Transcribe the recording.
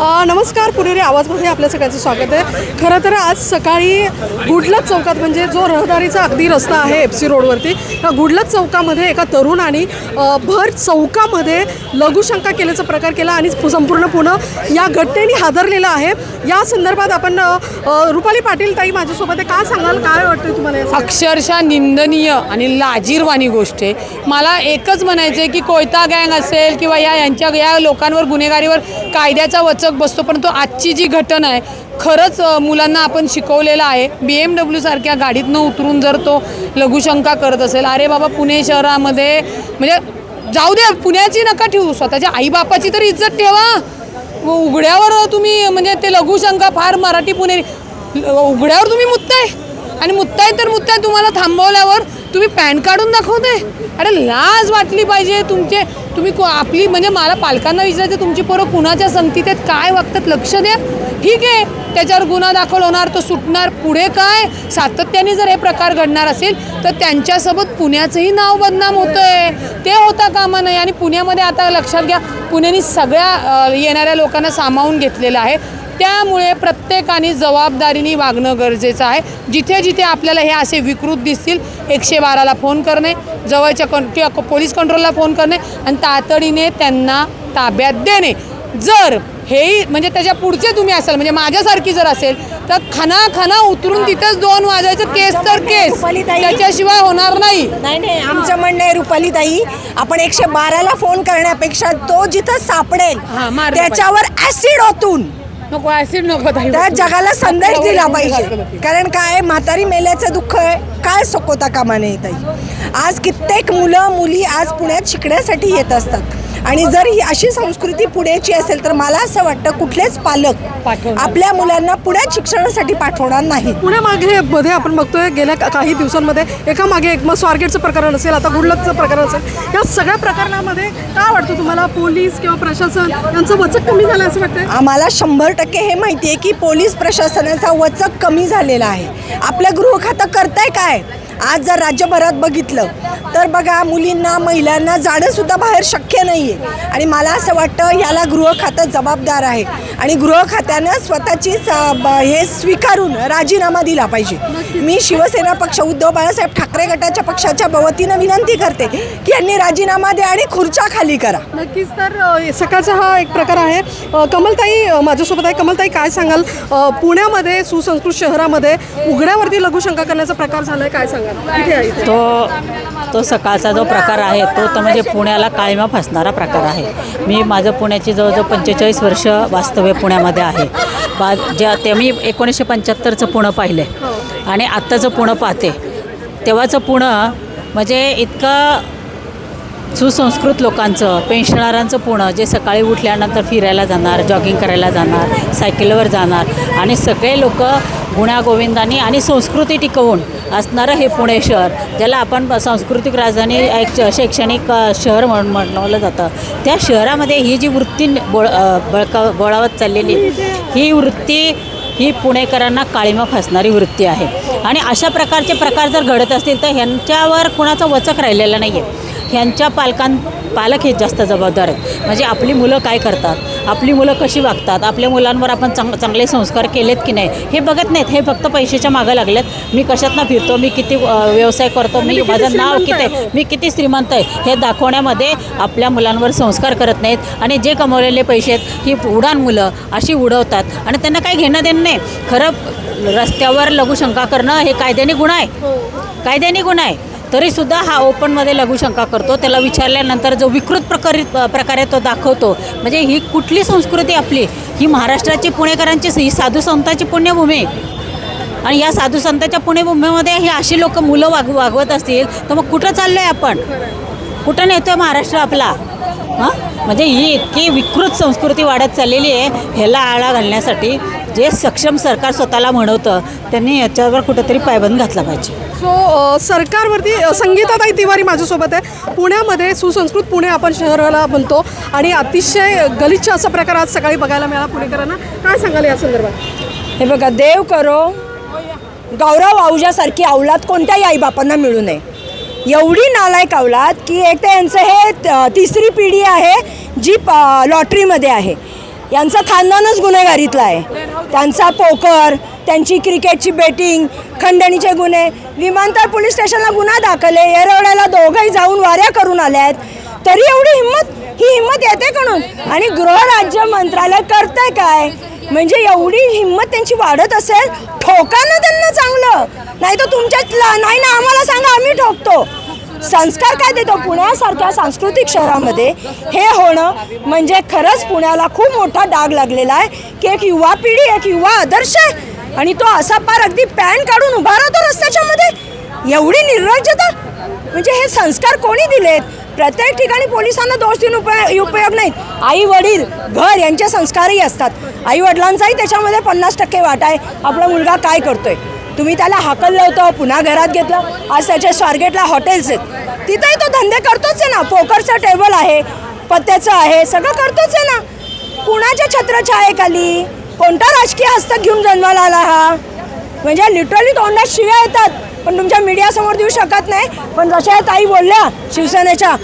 नमस्कार पुणेरी आवाजमध्ये आपल्या सगळ्यांचं स्वागत आहे. खरं तर आज सकाळी गुडलक चौकात म्हणजे जो रहदारीचा अगदी रस्ता आहे एफ सी रोडवरती त्या गुडलक चौकामध्ये एका तरुणाने भर चौकामध्ये लघुशंका केल्याचा प्रकार केला आणि संपूर्ण पुणे या घटनेने हादरलेलं आहे. या संदर्भात आपण रुपाली पाटील ताई माझ्यासोबत आहे. काय सांगाल? काय वाटतं तुम्हाला अक्षरशः निंदनीय आणि लाजीरवाणी गोष्ट आहे. मला एकच म्हणायचं आहे की कोयता गँग असेल किंवा या यांच्या या लोकांवर गुन्हेगारीवर कायद्याचा वचक बसतो परंतु आजची जी घटना आहे खरंच मुलांना आपण शिकवलेलं आहे. बी एम डब्ल्यू सारख्या गाडीतनं उतरून जर तो लघुशंका करत असेल अरे बाबा पुणे शहरामध्ये म्हणजे जाऊ द्या पुण्याची नका ठेवू स्वतःच्या आईबापाची तर इज्जत ठेवा. व उघड्यावर तुम्ही म्हणजे ते लघुशंका फार मराठी पुणे ल- उघड्यावर तुम्ही मुत्ताय. आणि मुत्ताय तर मुत्ताय तुम्हाला थांबवल्यावर तुम्ही पॅन काढून दाखवते? अरे लाज वाटली पाहिजे तुमचे. तुम्ही को- आपली म्हणजे मला पालकांना विचारायचं तुमची पोरं कुणाच्या संगतीत आहेत काय वागतात लक्ष द्या. ठीक आहे त्याच्यावर गुन्हा दाखल होणार तो सुटणार पुढे काय? सातत्याने जर हे प्रकार घडणार असेल तर त्यांच्यासोबत पुण्याचंही नाव बदनाम होतं आहे ते होता कामा नाही आणि पुण्यामध्ये आता लक्षात घ्या पुण्याने सगळ्या येणाऱ्या लोकांना सामावून घेतलेलं आहे. त्यामुळे प्रत्येकाने जबाबदारीने वागणं गरजेचं आहे. जिथे जिथे आपल्याला हे असे विकृत दिसतील एकशे बाराला फोन करणे जवळच्या कं किंवा पोलीस कंट्रोलला फोन करणे आणि तातडीने त्यांना ताब्यात देणे. जर हेही म्हणजे त्याच्या पुढचे तुम्ही असाल म्हणजे माझ्यासारखी जर असेल तर खना खना उतरून तिथंच दोन वाजायचं केस तर केस. त्याच्याशिवाय होणार नाही. नाही नाही आमचं म्हणणं आहे रुपाली ताई आपण एकशे बाराला फोन करण्यापेक्षा तो जिथं सापडेल त्याच्यावर ऍसिड ओतून नको ऍसिड नको ताई. त्या जगाला संदेश दिला पाहिजे. कारण काय म्हातारी मेल्याचं दुःख आहे. काय सकोता कामा नये ताई? आज कित्येक मुलं मुली आज पुण्यात शिकण्यासाठी येत असतात. आणि जर ही अशी संस्कृती पुण्याची असेल तर मला असं वाटतं कुठलेच पालक. आपल्या मुलांना पुण्यात शिक्षणासाठी पाठवणार नाहीत पुण्यामागे मध्ये आपण बघतोय गेल्या काही दिवसांमध्ये एका मागे एक मग स्वारगेटचं प्रकरण असेल आता गुडलकचं प्रकरण असेल. या सगळ्या प्रकरणामध्ये काय वाटतं तुम्हाला? पोलीस किंवा प्रशासन यांचं वचक कमी झालं असं वाटतंय? आम्हाला शंभर टक्के हे माहिती आहे की पोलीस प्रशासनाचा वचक कमी झालेला आहे. आपलं गृह खातं करताय काय? आज जर राज्यभरात बघितलं तर बघा मुलींना महिलांना जाणंसुद्धा बाहेर शक्य नाही आहे आणि मला असं वाटतं याला गृह खातं जबाबदार आहे. आणि गृह खात्यानं ब- हे स्वीकारून राजीनामा दिला पाहिजे. मी शिवसेना पक्ष उद्धव बाळासाहेब ठाकरे गटाच्या पक्षाच्या वतीनं विनंती करते की यांनी राजीनामा द्या आणि खुर्च्या खाली करा. नक्कीच तर सकाळचा हा एक प्रकार आहे. कमलताई माझ्यासोबत आहे. कमलताई काय सांगाल? पुण्यामध्ये सुसंस्कृत शहरामध्ये उघड्यावरती लघुशंका करण्याचा प्रकार झालाय. काय सांगाल? इथे आहे इथे तो तो सकाळचा जो प्रकार आहे तो तर म्हणजे पुण्याला काळीमा फासणारा प्रकार आहे. मी माझं पुण्याची जवळजवळ पंचेचाळीस वर्ष वास्तव्य पुण्यामध्ये आहे. बा ज्या ते मी एकोणीसशे पंच्याहत्तरचं पुणं पाहिलं आहे आणि आत्ताचं पुणं पाहते. तेव्हाचं पुणं म्हणजे इतकं सुसंस्कृत लोकांचं पेन्शनरांचं पुणं जे सकाळी उठल्यानंतर फिरायला जाणार जॉगिंग करायला जाणार सायकलवर जाणार आणि सगळे लोक गुण्यागोविंदानी आणि संस्कृती टिकवून असणारं हे पुणे शहर ज्याला आपण सांस्कृतिक राजधानी एक शैक्षणिक शहर म्हणून म्हणलं जातं. त्या शहरामध्ये ही जी वृत्ती बळ बळका बळावत चाललेली ही वृत्ती ही पुणेकरांना काळीमा फासणारी वृत्ती आहे. आणि अशा प्रकारचे प्रकार जर घडत असतील तर ह्यांच्यावर कुणाचा वचक राहिलेला नाही आहे ह्यांच्या पालकां पालक हेच जास्त जबाबदार आहेत. म्हणजे आपली मुलं काय करतात? आपली मुलं कशी वागतात? आपल्या मुलांवर आपण चांग चांगले संस्कार केलेत की नाही? हे बघत नाहीत. हे फक्त पैशाच्या मागं लागलेत. मी कशातनं फिरतो? मी किती व्यवसाय करतो? मी माझं नाव किती आहे, मी किती श्रीमंत आहे? हे दाखवण्यामध्ये आपल्या मुलांवर संस्कार करत नाहीत. आणि जे कमवलेले पैसे आहेत ही उडाण मुलं अशी उडवतात. आणि त्यांना काही घेणं देणं नाही. खरं रस्त्यावर लघुशंका करणं हे कायद्याने गुन्हा आहे. कायद्याने गुन्हा आहे. तरीसुद्धा हा ओपनमध्ये लघुशंका करतो. त्याला विचारल्यानंतर जो विकृत प्रकारे प्रकारे तो दाखवतो म्हणजे ही कुठली संस्कृती आपली? ही महाराष्ट्राची पुणेकरांची ही साधू संतांची पुण्यभूमी? आणि या साधू संतांच्या पुण्यभूमीमध्ये ही अशी लोक मुलं वाग वागवत असतील तर मग कुठं चाललो आहे आपण? कुठं नेतो आहे महाराष्ट्र आपला? हां? म्हणजे ही इतकी विकृत संस्कृती वाढत चाललेली आहे ह्याला आळा घालण्यासाठी जे सक्षम सरकार स्वतःला म्हणवतं त्यांनी याच्यावर कुठंतरी पायबंद घातला पाहिजे. सो सरकारवरती संगीताताई तिवारी माझ्यासोबत आहे. पुण्यामध्ये सुसंस्कृत पुणे आपण शहराला म्हणतो आणि अतिशय गलिच्छ असा प्रकार आज सकाळी बघायला मिळाला पुणेकरांना. काय सांगाल या संदर्भात? हे बघा देव करो गौरव आहुजासारखी अवलाद कोणत्याही आईबापांना मिळू नये. एवढी नालायक अवलात की एक तर यांचं हे त- तिसरी पिढी आहे जी प- लॉटरीमध्ये आहे. यांचं खानदानच गुन्हेगारीतलं आहे. त्यांचा पोकर त्यांची क्रिकेटची बेटिंग खंडणीचे गुन्हे. विमानतळ पोलीस स्टेशनला गुन्हा दाखल आहे. येरवड्याला दोघंही जाऊन वाऱ्या करून आल्या आहेत तरी एवढी हिंमत ही हिंमत येते म्हणून? आणि गृहराज्य मंत्रालय करतंय काय? म्हणजे एवढी हिंमत त्यांची वाढत असेल ठोका ना त्यांना चांगलं. नाही तर तुमच्यात नाही ना आम्हाला सांगा आम्ही ठोकतो. संस्कार काय देतो? पुण्यासारख्या सांस्कृतिक शहरामध्ये हे होणं म्हणजे खरंच पुण्याला खूप मोठा डाग लागलेला आहे की एक युवा पिढी एक युवा आदर्श आहे. आणि तो असा पार अगदी पॅन काढून उभा राहतो रस्त्याच्या मध्ये एवढी निर्लज्जता. म्हणजे हे संस्कार कोणी दिलेत? प्रत्येक ठिकाणी पोलिसांना दोष देऊन उपयोग उपयोग नाहीत. आई वडील घर यांचे संस्कारही असतात. आई वडिलांचाही त्याच्यामध्ये पन्नास टक्के वाटा आहे. आपला मुलगा काय करतोय? तुम्ही त्याला हाकललं होतं पुन्हा घरात घेतलं आज त्याच्या स्वारगेटला हॉटेल्स आहेत. तिथेही तो धंदे करतोच आहे ना. पोकरचं टेबल आहे पत्त्याचं आहे सगळं करतोच आहे ना. कुणाच्या छत्रछायेखाली? कोणता राजकीय हस्तक घेऊन जन्माला आला हा? म्हणजे लिटरली तोंडात शिव्या येतात. पण तुमच्या मीडियासमोर देऊ शकत नाही. पण जशा ताई बोलल्या शिवसेनेच्या